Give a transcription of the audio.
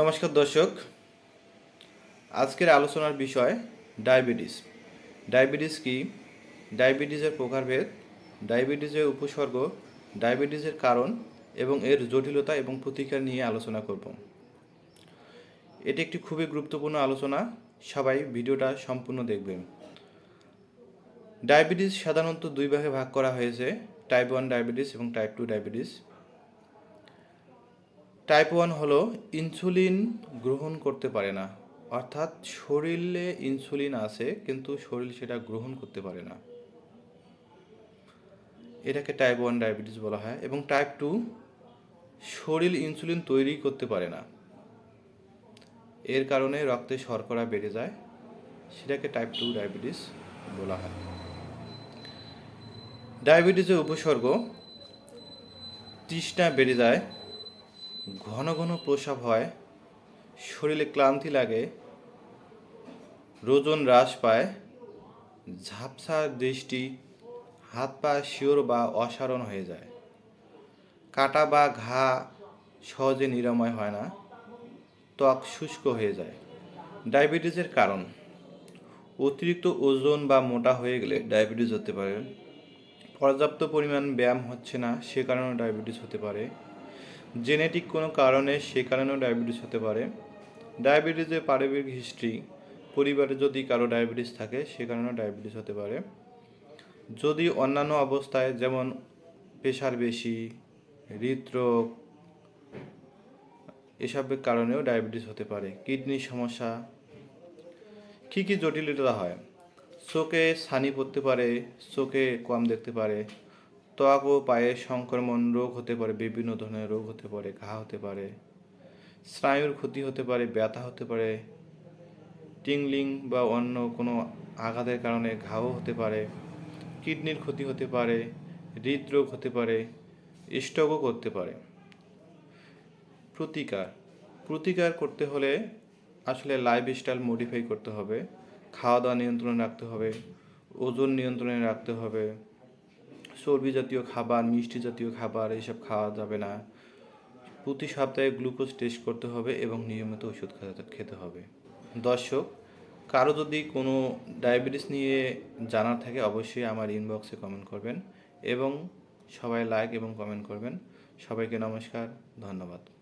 নমস্কার দর্শক। আজকের আলোচনার বিষয় ডায়াবেটিস। ডায়াবেটিস কি? ডায়াবেটিসের প্রকারভেদ, ডায়াবেটিসের উপসর্গ, ডায়াবেটিসের কারণ এবং এর জটিলতা এবং প্রতিকার নিয়ে আলোচনা করব। এটি একটি খুবই গুরুত্বপূর্ণ আলোচনা। সবাই ভিডিওটা সম্পূর্ণ দেখবেন। ডায়াবেটিস সাধারণত দুই ভাগে ভাগ করা হয়েছে টাইপ ওয়ান ডায়াবেটিস এবং type two diabetes. Type one হলো ইনসুলিন গ্রহণ করতে পারে না। অর্থাৎ শরীরে ইনসুলিন আছে, কিন্তু শরীর সেটা গ্রহণ করতে পারে না। এটাকে টাইপ ওয়ান ডায়াবেটিস বলা হয় এবং টাইপ টু শরীর ইনসুলিন তৈরি করতে পারে না। এর কারণে রক্তে শর্করা বেড়ে যায়, সেটাকে টাইপ টু ডায়াবেটিস বলা হয়। ডায়াবেটিসের উপসর্গ, তৃষ্ণা বেড়ে যায় ঘন ঘন প্রসাব হয়, শরীরে ক্লান্তি লাগে, রোজন হ্রাস পায়, ঝাপসা দৃষ্টি, হাত পা শিওর বা অসারণ হয়ে যায়। কাটা বা ঘা সহজে নিরাময় হয় না, ত্বক শুষ্ক হয়ে যায়। ডায়াবেটিসের কারণ, অতিরিক্ত ওজন বা মোটা হয়ে গেলে ডায়াবেটিস হতে পারে। পর্যাপ্ত পরিমাণ ব্যায়াম হচ্ছে না, সে কারণে ডায়াবেটিস হতে পারে। জেনেটিক কোনো কারণে সে কারণেও ডায়াবেটিস হতে পারে। ডায়াবেটিসের পারিবারিক হিস্ট্রি, পরিবারে যদি কারও ডায়াবেটিস থাকে, সে কারণেও ডায়াবেটিস হতে পারে। যদি অন্যান্য অবস্থায়, যেমন প্রেশার বেশি, হৃদরোগ, এসবের কারণেও ডায়াবেটিস হতে পারে। কিডনির সমস্যা, কী কী জটিলতা হয়? চোখে ছানি পড়তে পারে, চোখে কম দেখতে পারে ত্বক ও পায়ের সংক্রমণ রোগ হতে পারে, বিভিন্ন ধরনের রোগ হতে পারে, ঘা হতে পারে, স্নায়ুর ক্ষতি হতে পারে, ব্যথা হতে পারে, টিংলিং বা অন্য কোনো আঘাতের কারণে ঘাও হতে পারে, কিডনির ক্ষতি হতে পারে, হৃদরোগ হতে পারে, স্ট্রোকও করতে পারে। প্রতিকার প্রতিকার করতে হলে আসলে লাইফস্টাইল মডিফাই করতে হবে খাওয়া দাওয়া নিয়ন্ত্রণে রাখতে হবে, ওজন নিয়ন্ত্রণে রাখতে হবে চর্বি জাতীয় খাবার, মিষ্টি জাতীয় খাবার এইসব খাওয়া যাবে না। প্রতি সপ্তাহে গ্লুকোজ টেস্ট করতে হবে এবং নিয়মিত ওষুধ খেতে- খেতে হবে। দর্শক, কারও যদি কোনো ডায়াবেটিস নিয়ে জানার থাকে, অবশ্যই আমার ইনবক্সে কমেন্ট করবেন এবং সবাই লাইক এবং কমেন্ট করবেন। সবাইকে নমস্কার, ধন্যবাদ।